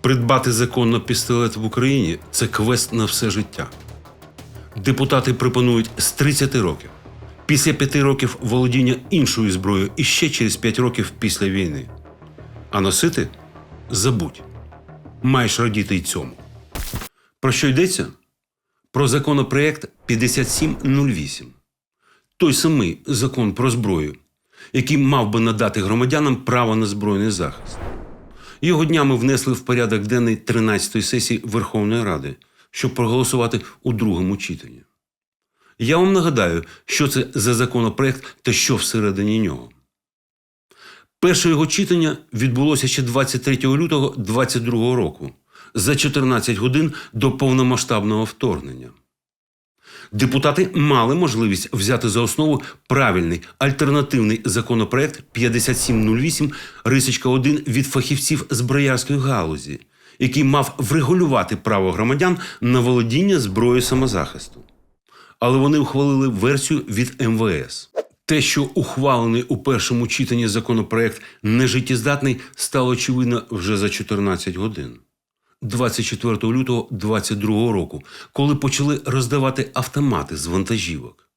Придбати законно пістолет в Україні це квест на все життя. Депутати пропонують з 30 років, після 5 років володіння іншою зброєю і ще через 5 років після війни. А носити забудь. Маєш радіти й цьому. Про що йдеться? Про законопроект 5708. Той самий закон про зброю, який мав би надати громадянам право на збройний захист. Його днями внесли в порядок денний 13-ї сесії Верховної Ради, щоб проголосувати у другому читанні. Я вам нагадаю, що це за законопроект та що всередині нього. Перше його читання відбулося ще 23 лютого 2022 року, за 14 годин до повномасштабного вторгнення. Депутати мали можливість взяти за основу правильний альтернативний законопроект 5708 Рисочка 1 від фахівців з броярської галузі, який мав врегулювати право громадян на володіння зброєю самозахисту. Але вони ухвалили версію від МВС. Те, що ухвалений у першому читанні законопроект нежиттєздатний, стало очевидно вже за 14 годин. 24 лютого 2022 року, коли почали роздавати автомати з вантажівок.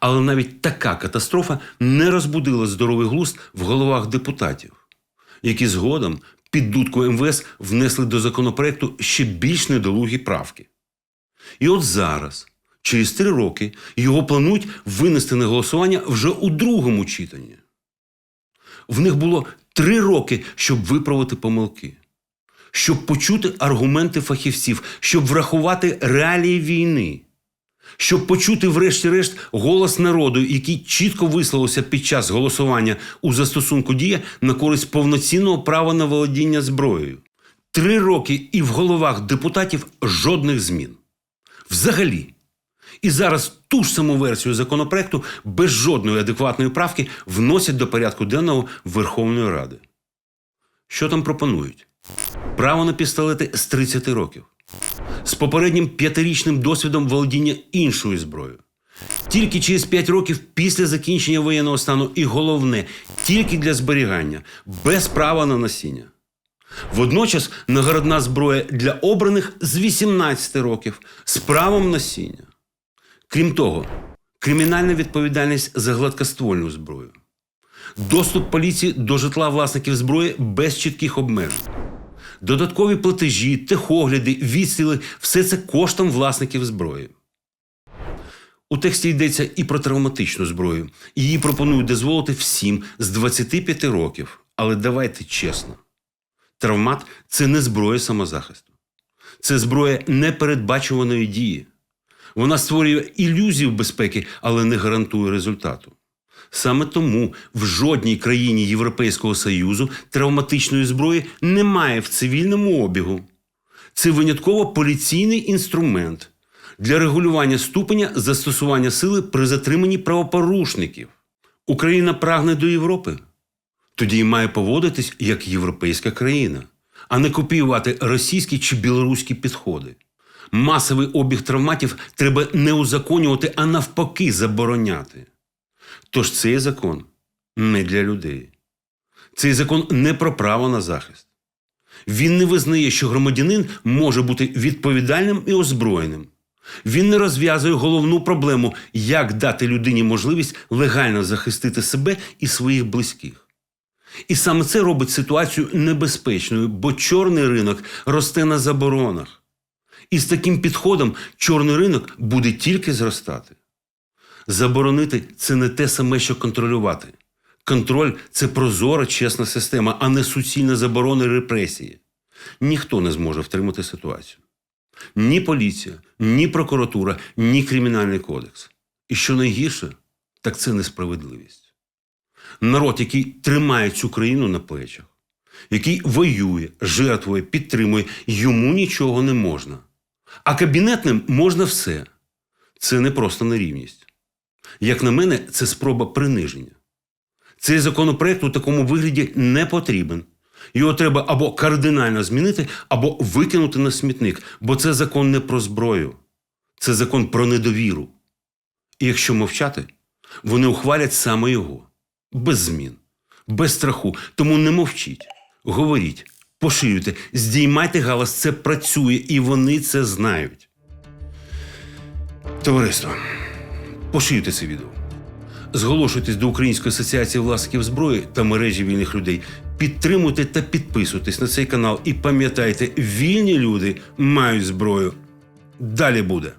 Але навіть така катастрофа не розбудила здоровий глузд в головах депутатів, які згодом під дудку МВС внесли до законопроекту ще більш недолугі правки. І от зараз, через три роки, його планують винести на голосування вже у другому читанні. В них було три роки, щоб виправити помилки щоб почути аргументи фахівців, щоб врахувати реалії війни, щоб почути, врешті-решт, голос народу, який чітко висловився під час голосування у застосунку дія на користь повноцінного права на володіння зброєю. Три роки і в головах депутатів жодних змін. Взагалі. І зараз ту ж саму версію законопроекту без жодної адекватної правки вносять до порядку денного Верховної Ради. Що там пропонують? Право на пістолети з 30 років, з попереднім п'ятирічним досвідом володіння іншою зброєю. Тільки через 5 років після закінчення воєнного стану, і головне, тільки для зберігання, без права на носіння. Водночас нагородна зброя для обраних з 18 років з правом носіння. Крім того, кримінальна відповідальність за гладкоствольну зброю, доступ поліції до житла власників зброї без чітких обмежень. Додаткові платежі, техогляди, відстріли все це коштом власників зброї. У тексті йдеться і про травматичну зброю. Її пропонують дозволити всім з 25 років. Але давайте чесно: травмат це не зброя самозахисту, це зброя непередбачуваної дії. Вона створює ілюзію безпеки, але не гарантує результату. Саме тому в жодній країні Європейського Союзу травматичної зброї немає в цивільному обігу. Це винятково поліційний інструмент для регулювання ступеня застосування сили при затриманні правопорушників. Україна прагне до Європи. Тоді й має поводитись як європейська країна, а не копіювати російські чи білоруські підходи. Масовий обіг травматів треба не узаконювати, а навпаки, забороняти. Тож цей закон не для людей. Цей закон не про право на захист. Він не визнає, що громадянин може бути відповідальним і озброєним. Він не розв'язує головну проблему, як дати людині можливість легально захистити себе і своїх близьких. І саме це робить ситуацію небезпечною, бо чорний ринок росте на заборонах. І з таким підходом чорний ринок буде тільки зростати. Заборонити це не те саме, що контролювати. Контроль це прозора, чесна система, а не суцільна заборона репресії. Ніхто не зможе втримати ситуацію. Ні поліція, ні прокуратура, ні кримінальний кодекс. І що найгірше, так це несправедливість. Народ, який тримає цю країну на плечах, який воює, жертвує, підтримує, йому нічого не можна. А кабінетним можна все. Це не просто нерівність. Як на мене, це спроба приниження. Цей законопроект у такому вигляді не потрібен. Його треба або кардинально змінити, або викинути на смітник, бо це закон не про зброю, це закон про недовіру. І якщо мовчати, вони ухвалять саме його без змін, без страху. Тому не мовчіть, говоріть, Поширюйте, здіймайте галас, це працює, і вони це знають. Товариство, поширюйте це відео. Зголошуйтесь до Української асоціації власників зброї та мережі вільних людей. Підтримуйте та підписуйтесь на цей канал і пам'ятайте, вільні люди мають зброю. Далі буде.